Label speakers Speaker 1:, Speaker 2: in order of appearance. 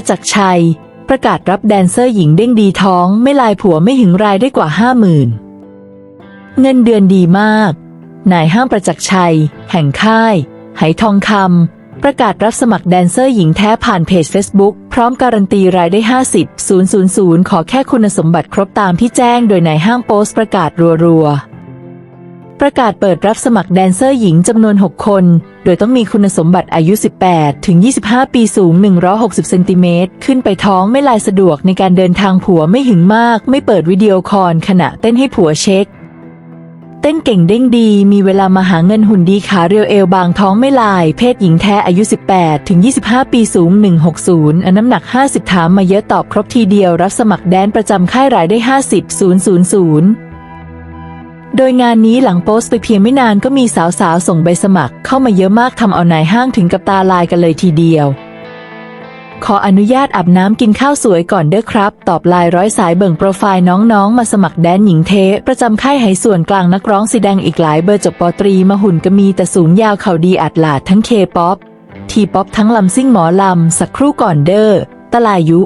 Speaker 1: ประจักษ์ชัย ประกาศรับแดนเซอร์หญิงเด้งดีท้องไม่ลายผัวไม่หึงรายได้กว่าห้าหมื่นเงินเดือนดีมาก นายห้างประจักษ์ชัย แห่งค่าย ไหทองคำประกาศรับสมัครแดนเซอร์หญิงแท้ผ่านเพจ Facebook พร้อมการันตีรายได้ 50 000 ขอแค่คุณสมบัติครบตามที่แจ้งโดยนายห้างโพสต์ประกาศรัวๆ ประกาศเปิดรับสมัครแดนเซอร์หญิงจำนวน 6 คน โดยต้องมีคุณสมบัติอายุ 18 ถึง 25 ปีสูง 160 เซนติเมตร ขึ้นไปท้องไม่ลายสะดวกในการเดินทางผัวไม่หึงมาก ไม่เปิดวิดีโอคอลขณะเต้นให้ผัวเช็ค เต้นเก่งเด้งดี มีเวลามาหาเงินหุ่นดีขาเรียวเอวบางท้องไม่ลาย เพศหญิงแท้อายุ 18 ถึง 25 ปีสูง 160อันน้ำหนัก 50 ถามมาเยอะตอบครบทีเดียวรับสมัครแดนประจำค่ายรายได้ 50 000 โดยงานนี้หลังโพสต์ไปเพียงไม่นานก็มีสาวๆส่งใบสมัคร เข้ามาเยอะมากทำเอานายห้างถึงกับตาลายกันเลยทีเดียว ขออนุญาตอาบน้ำกินข้าวสวยก่อนเด้อครับ ตอบลน์ร้อยสายเบิ่งโปรไฟล์น้องๆ มาสมัครแดนหญิงเท ประจำค่ายไหส่วนกลางนักร้องสีแดงอีกหลายเบอร์จบปอตรีมาหุ่นก็มีแต่สูงยาวเข่าดีอัดหลาดทั้งเคป๊อปทีป๊อปทั้งลำซิ่งหมอลำสักครู่ก่อนเด้อตะลายุ